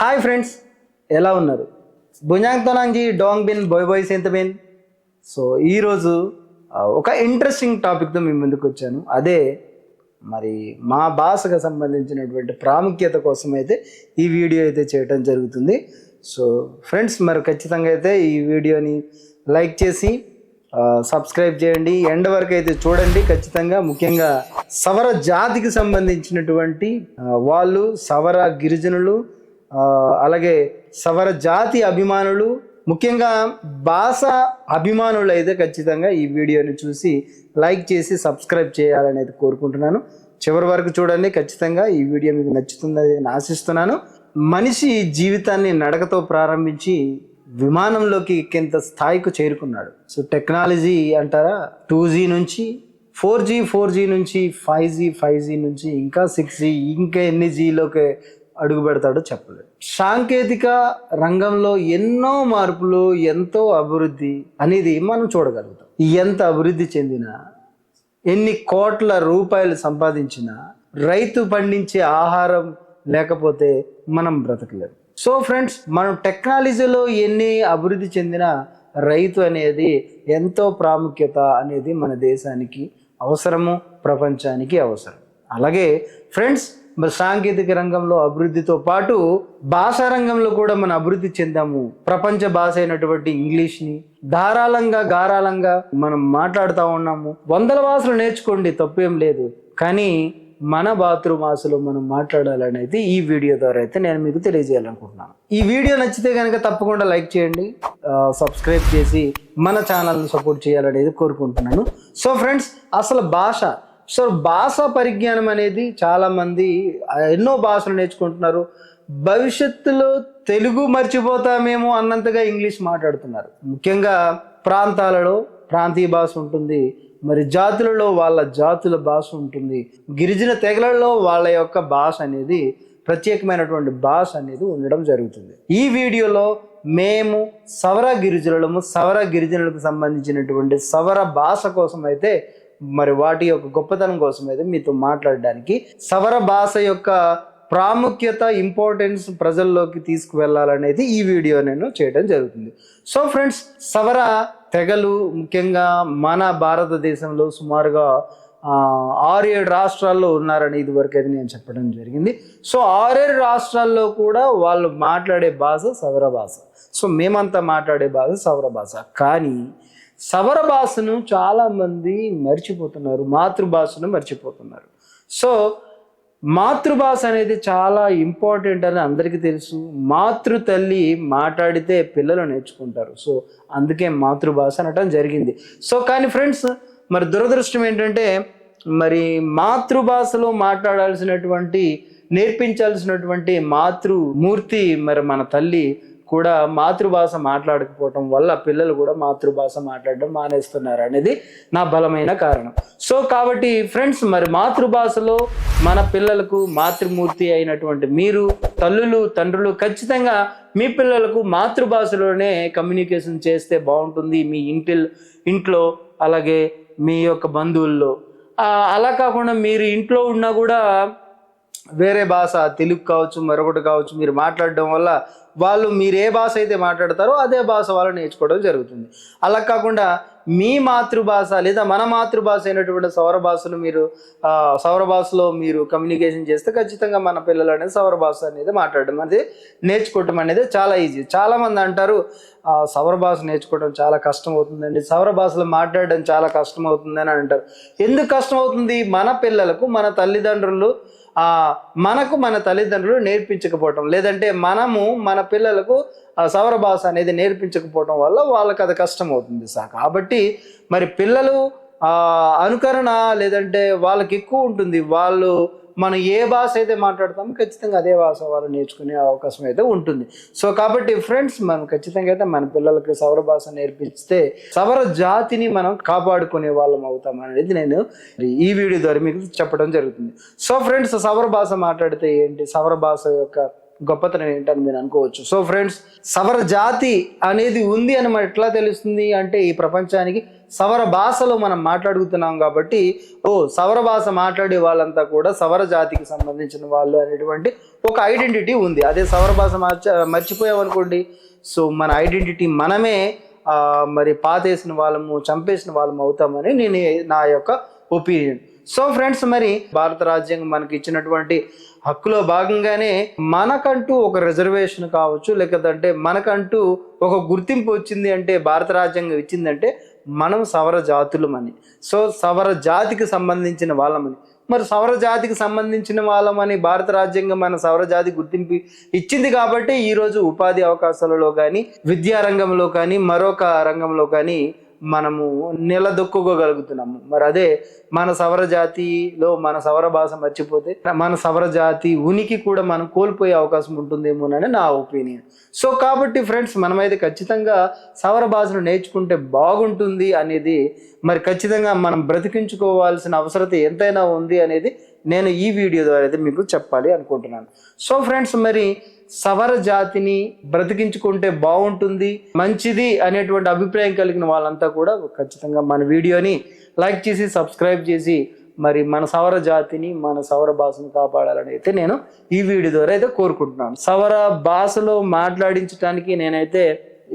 Hi friends ఎలా ఉన్నారు? బుంజాంగ్ తోనాంగ్జీ డోంగ్ బిన్ బోయ్ బోయ్ సెంత బిన్. సో ఈరోజు ఒక ఇంట్రెస్టింగ్ టాపిక్తో మీ ముందుకు వచ్చాను. అదే మరి మా భాషకు సంబంధించినటువంటి ప్రాముఖ్యత కోసం అయితే ఈ వీడియో అయితే చేయటం జరుగుతుంది. సో ఫ్రెండ్స్ మరి ఖచ్చితంగా అయితే ఈ వీడియోని లైక్ చేసి సబ్స్క్రైబ్ చేయండి. ఎండ్ వరకు అయితే చూడండి. ఖచ్చితంగా ముఖ్యంగా సవర జాతికి సంబంధించినటువంటి వాళ్ళు సవర గిరిజనులు అలాగే సవర జాతి అభిమానులు ముఖ్యంగా భాష అభిమానులు అయితే ఖచ్చితంగా ఈ వీడియోని చూసి లైక్ చేసి సబ్స్క్రైబ్ చేయాలని అయితే కోరుకుంటున్నాను. చివరి వరకు చూడండి ఖచ్చితంగా ఈ వీడియో మీకు నచ్చుతుందని నేను ఆశిస్తున్నాను. మనిషి జీవితాన్ని నడకతో ప్రారంభించి విమానంలోకి ఎక్కేంత స్థాయికి చేరుకున్నాడు. సో టెక్నాలజీ అంటారా? టూ జీ నుంచి ఫోర్ జీ ఫోర్ జీ నుంచి ఫైవ్ జీ ఫైవ్ జీ నుంచి ఇంకా సిక్స్ జీ ఇంకా ఎన్ని జీలోకి అడుగు పెడతాడో చెప్పలేదు. సాంకేతిక రంగంలో ఎన్నో మార్పులు ఎంతో అభివృద్ధి అనేది మనం చూడగలుగుతాం. ఎంత అభివృద్ధి చెందినా ఎన్ని కోట్ల రూపాయలు సంపాదించినా రైతు పండించే ఆహారం లేకపోతే మనం బ్రతకలేము సో ఫ్రెండ్స్ మనం టెక్నాలజీలో ఎన్ని అభివృద్ధి చెందిన రైతు అనేది ఎంతో ప్రాముఖ్యత అనేది మన దేశానికి అవసరము ప్రపంచానికి అవసరం. అలాగే ఫ్రెండ్స్ మరి సాంకేతిక రంగంలో అభివృద్ధితో పాటు భాషా రంగంలో కూడా మనం అభివృద్ధి చెందాము. ప్రపంచ భాష అయినటువంటి ఇంగ్లీష్ని ధారాళంగా గారాళంగా మనం మాట్లాడుతూ ఉన్నాము. వందల భాషలు నేర్చుకోండి తప్పేం లేదు. కానీ మన మాతృభాషలో మనం మాట్లాడాలని అయితే ఈ వీడియో ద్వారా అయితే నేను మీకు తెలియజేయాలనుకుంటున్నాను. ఈ వీడియో నచ్చితే కనుక తప్పకుండా లైక్ చేయండి సబ్స్క్రైబ్ చేసి మన ఛానల్ని సపోర్ట్ చేయాలనేది కోరుకుంటున్నాను. సో ఫ్రెండ్స్ అసలు భాష సో భాష పరిజ్ఞానం అనేది చాలామంది ఎన్నో భాషలు నేర్చుకుంటున్నారు. భవిష్యత్తులో తెలుగు మర్చిపోతామేమో అన్నంతగా ఇంగ్లీష్ మాట్లాడుతున్నారు. ముఖ్యంగా ప్రాంతాలలో ప్రాంతీయ భాష ఉంటుంది మరి జాతులలో వాళ్ళ జాతుల భాష ఉంటుంది. గిరిజన తెగలలో వాళ్ళ యొక్క భాష అనేది ప్రత్యేకమైనటువంటి భాష అనేది ఉండడం జరుగుతుంది. ఈ వీడియోలో మేము సవర గిరిజనులము సవర గిరిజనులకు సంబంధించినటువంటి సవర భాష కోసం అయితే మరి వాటి యొక్క గొప్పతనం కోసం అయితే మీతో మాట్లాడడానికి సవర భాష యొక్క ప్రాముఖ్యత ఇంపార్టెన్స్ ప్రజల్లోకి తీసుకువెళ్ళాలనేది ఈ వీడియో నేను చేయడం జరుగుతుంది. సో ఫ్రెండ్స్ సవర తెగలు ముఖ్యంగా మన భారతదేశంలో సుమారుగా ఆరు ఏడు రాష్ట్రాల్లో ఉన్నారని ఇదివరకు అయితే నేను చెప్పడం జరిగింది. సో ఆరేడు రాష్ట్రాల్లో కూడా వాళ్ళు మాట్లాడే భాష సవర భాష. సో మేమంతా మాట్లాడే భాష సవర భాష. కానీ సవర భాషను చాలామంది మర్చిపోతున్నారు మాతృభాషను మర్చిపోతున్నారు. సో మాతృభాష అనేది చాలా ఇంపార్టెంట్ అని అందరికీ తెలుసు. మాతృ తల్లి మాట్లాడితే పిల్లలు నేర్చుకుంటారు. సో అందుకే మాతృభాష అనటం జరిగింది. సో కానీ ఫ్రెండ్స్ మరి దురదృష్టం ఏంటంటే మరి మాతృభాషలో మాట్లాడాల్సినటువంటి నేర్పించాల్సినటువంటి మాతృమూర్తి మరి మన తల్లి కూడా మాతృభాష మాట్లాడకపోవటం వల్ల పిల్లలు కూడా మాతృభాష మాట్లాడడం మానేస్తున్నారు అనేది నా బలమైన కారణం. సో కాబట్టి ఫ్రెండ్స్ మరి మాతృభాషలో మన పిల్లలకు మాతృమూర్తి అయినటువంటి మీరు తల్లులు తండ్రులు ఖచ్చితంగా మీ పిల్లలకు మాతృభాషలోనే కమ్యూనికేషన్ చేస్తే బాగుంటుంది. మీ ఇంటి ఇంట్లో అలాగే మీ యొక్క బంధువుల్లో. అలా కాకుండా మీరు ఇంట్లో ఉన్నా కూడా వేరే భాష తెలుగు కావచ్చు మరొకటి కావచ్చు మీరు మాట్లాడడం వల్ల వాళ్ళు మీరు ఏ భాష అయితే మాట్లాడతారో అదే భాష వాళ్ళు నేర్చుకోవడం జరుగుతుంది. అలా కాకుండా మీ మాతృభాష లేదా మన మాతృభాష అయినటువంటి సౌర భాషలు మీరు సౌర భాషలో మీరు కమ్యూనికేషన్ చేస్తే ఖచ్చితంగా మన పిల్లలు అనేది సౌర భాష అనేది మాట్లాడడం అనేది నేర్చుకోవటం అనేది చాలా ఈజీ చాలామంది అంటారు ఆ, భాష నేర్చుకోవడం చాలా కష్టం అవుతుందండి సవర భాషలో మాట్లాడడం చాలా కష్టం అవుతుందని అంటారు. ఎందుకు కష్టం అవుతుంది మన పిల్లలకు మన తల్లిదండ్రులు ఆ మనకు మన తల్లిదండ్రులు నేర్పించకపోవటం. లేదంటే మనము మన పిల్లలకు ఆ సవర భాష అనేది నేర్పించకపోవటం వల్ల వాళ్ళకి అది కష్టం అవుతుంది సార్. కాబట్టి మరి పిల్లలు అనుకరణ లేదంటే వాళ్ళకి ఎక్కువ ఉంటుంది. వాళ్ళు మనం ఏ భాష అయితే మాట్లాడతామో ఖచ్చితంగా అదే భాష వాళ్ళు నేర్చుకునే అవకాశం అయితే ఉంటుంది. సో కాబట్టి ఫ్రెండ్స్ మనం ఖచ్చితంగా అయితే మన పిల్లలకి సౌర భాష నేర్పిస్తే సౌర జాతిని మనం కాపాడుకునే వాళ్ళం అవుతాం అనేది నేను ఈ వీడియో ద్వారా మీకు చెప్పడం జరుగుతుంది. సో ఫ్రెండ్స్ సౌర భాష మాట్లాడితే ఏంటి? సౌర భాష యొక్క గొప్పతనం ఏంటని మీరు అనుకోవచ్చు. సో ఫ్రెండ్స్ సవర జాతి అనేది ఉంది అని మరి ఎట్లా తెలుస్తుంది అంటే ఈ ప్రపంచానికి సవర భాషలో మనం మాట్లాడుతున్నాం కాబట్టి ఓ సవర భాష మాట్లాడే వాళ్ళంతా కూడా సవర జాతికి సంబంధించిన వాళ్ళు అనేటువంటి ఒక ఐడెంటిటీ ఉంది. అదే సవర భాష మార్చ మర్చిపోయామనుకోండి. సో మన ఐడెంటిటీ మనమే మరి పాతేసిన వాళ్ళము చంపేసిన వాళ్ళము అవుతామని నేను నా యొక్క ఒపీనియన్. సో ఫ్రెండ్స్ మరి భారత రాజ్యాంగం మనకి ఇచ్చినటువంటి హక్కులో భాగంగానే మనకంటూ ఒక రిజర్వేషన్ కావచ్చు లేకపోతే మనకంటూ ఒక గుర్తింపు వచ్చింది అంటే భారత రాజ్యాంగం ఇచ్చిందంటే మనం సవర జాతులమని. సో సవర జాతికి సంబంధించిన వాళ్ళమని. మరి సవర జాతికి సంబంధించిన వాళ్ళమని భారత రాజ్యాంగం మన సవర జాతి గుర్తింపు ఇచ్చింది కాబట్టి ఈరోజు ఉపాధి అవకాశాలలో కానీ విద్యారంగంలో కానీ మరొక రంగంలో కానీ మనము నిలదొక్కుకోగలుగుతున్నాము. మరి అదే మన సవర జాతిలో మన సవర భాష మర్చిపోతే మన సవర జాతి ఉనికి కూడా మనం కోల్పోయే అవకాశం ఉంటుందేమోనని నా ఒపీనియన్. సో కాబట్టి ఫ్రెండ్స్ మనమైతే ఖచ్చితంగా సవర భాషను నేర్చుకుంటే బాగుంటుంది అనేది మరి ఖచ్చితంగా మనం బ్రతికించుకోవాల్సిన అవసరత ఎంతైనా ఉంది అనేది నేను ఈ వీడియో ద్వారా అయితే మీకు చెప్పాలి అనుకుంటున్నాను. సో ఫ్రెండ్స్ మరి సవర జాతిని బ్రతికించుకుంటే బాగుంటుంది మంచిది అనేటువంటి అభిప్రాయం కలిగిన వాళ్ళంతా కూడా ఖచ్చితంగా మన వీడియోని లైక్ చేసి సబ్స్క్రైబ్ చేసి మరి మన సవర జాతిని మన సవర భాషను కాపాడాలని అయితే నేను ఈ వీడియో ద్వారా అయితే కోరుకుంటున్నాను. సవర భాషలో మాట్లాడించడానికి నేనైతే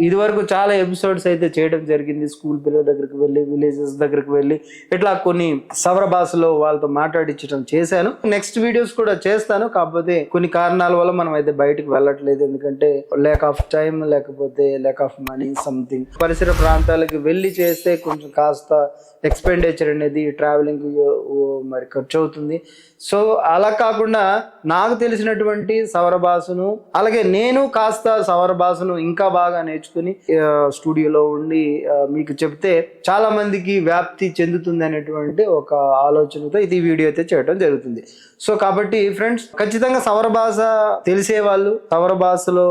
ఇదివరకు చాలా ఎపిసోడ్స్ అయితే చేయడం జరిగింది. స్కూల్ పిల్లల దగ్గరికి వెళ్ళి విలేజెస్ దగ్గరికి వెళ్ళి ఇట్లా కొన్ని సవర భాషలో వాళ్ళతో మాట్లాడించడం చేశాను. నెక్స్ట్ వీడియోస్ కూడా చేస్తాను. కాకపోతే కొన్ని కారణాల వల్ల మనం అయితే బయటకు వెళ్ళట్లేదు. ఎందుకంటే ల్యాక్ ఆఫ్ టైం లేకపోతే ల్యాక్ ఆఫ్ మనీ సంథింగ్ పరిసర ప్రాంతాలకు వెళ్ళి చేస్తే కొంచెం కాస్త ఎక్స్పెండిచర్ అనేది ట్రావెలింగ్ మరి ఖర్చు అవుతుంది. సో అలా కాకుండా నాకు తెలిసినటువంటి సవర భాషను అలాగే నేను కాస్త సవర భాషను ఇంకా బాగా నేర్చుకుని స్టూడియోలో ఉండి మీకు చెప్తే చాలా మందికి వ్యాప్తి చెందుతుంది అనేటువంటి ఒక ఆలోచనతో ఇది వీడియో అయితే చేయడం జరుగుతుంది. సో కాబట్టి ఫ్రెండ్స్ ఖచ్చితంగా సవర భాష తెలిసే వాళ్ళు సవర భాషలో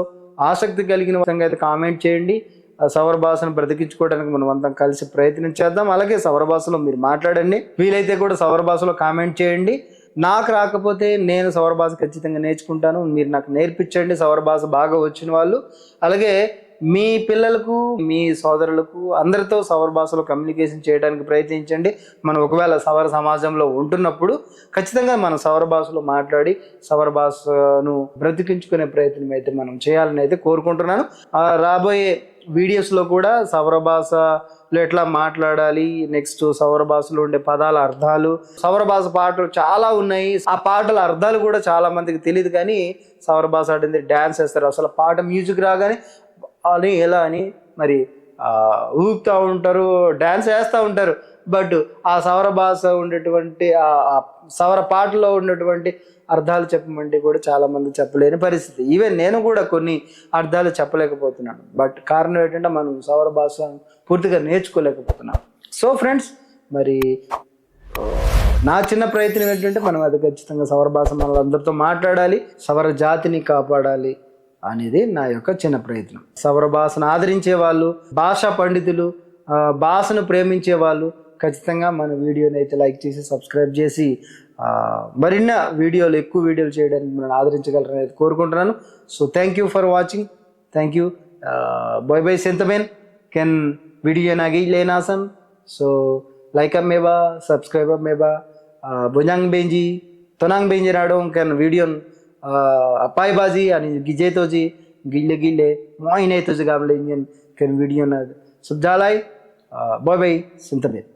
ఆసక్తి కలిగిన విధంగా అయితే కామెంట్ చేయండి. ఆ భాషను బ్రతికించుకోవడానికి మనం అంతా కలిసి ప్రయత్నం చేద్దాం. అలాగే సవర భాషలో మీరు మాట్లాడండి. వీలైతే కూడా సవర భాషలో కామెంట్ చేయండి. నాకు రాకపోతే నేను సౌర భాష ఖచ్చితంగా నేర్చుకుంటాను. మీరు నాకు నేర్పించండి సౌర భాష బాగా వచ్చిన వాళ్ళు. అలాగే మీ పిల్లలకు మీ సోదరులకు అందరితో సవర భాషలో కమ్యూనికేషన్ చేయడానికి ప్రయత్నించండి. మనం ఒకవేళ సవర సమాజంలో ఉంటున్నప్పుడు ఖచ్చితంగా మనం సవర భాషలో మాట్లాడి సవర భాషను బ్రతికించుకునే ప్రయత్నం అయితే మనం చేయాలని అయితే కోరుకుంటున్నాను. రాబోయే వీడియోస్లో కూడా సౌర భాషలో ఎట్లా మాట్లాడాలి నెక్స్ట్ సౌర భాషలో ఉండే పదాల అర్థాలు. సౌర భాష పాటలు చాలా ఉన్నాయి. ఆ పాటల అర్థాలు కూడా చాలా మందికి తెలియదు కానీ సౌర భాష ఆడింది డ్యాన్స్ వేస్తారు అసలు పాట మ్యూజిక్ రాగానే అని ఎలా అని మరి ఊపుతూ ఉంటారు డ్యాన్స్ వేస్తూ ఉంటారు. బట్ ఆ సవర భాష ఉండేటువంటి ఆ సవర పాటలో ఉన్నటువంటి అర్థాలు చెప్పమంటే కూడా చాలామంది చెప్పలేని పరిస్థితి. ఈవెన్ నేను కూడా కొన్ని అర్థాలు చెప్పలేకపోతున్నాను. బట్ కారణం ఏంటంటే మనం సవర భాష పూర్తిగా నేర్చుకోలేకపోతున్నాం. సో ఫ్రెండ్స్ మరి నా చిన్న ప్రయత్నం ఏంటంటే మనం అది ఖచ్చితంగా సవర భాష మనందరితో మాట్లాడాలి సవర జాతిని కాపాడాలి అనేది నా యొక్క చిన్న ప్రయత్నం. సవర భాషను ఆదరించే వాళ్ళు భాషా పండితులు భాషను ప్రేమించే వాళ్ళు ఖచ్చితంగా మన వీడియోని అయితే లైక్ చేసి సబ్స్క్రైబ్ చేసి మరిన్న వీడియోలు ఎక్కువ వీడియోలు చేయడానికి మనం ఆదరించగలరని అయితే కోరుకుంటున్నాను. So thank you for watching thank you bye bye సెంతమేన్ కెన్ వీడియో నాగి లేనాసన్ సో లైక్ అమ్మేబా సబ్స్క్రైబ్ అమ్మేబా భుజాంగ్ బెంజీ తొనాంగ్ బెంజీ రావడం కెన్ వీడియో అప్పాయ్ బాజీ అని గిజేతోజీ గిళ్ళె గిళ్ళె మోయిన్ అయితే కెన్ వీడియో నాది సుబ్జాలయ్ బాయ్ బై సింతమేన్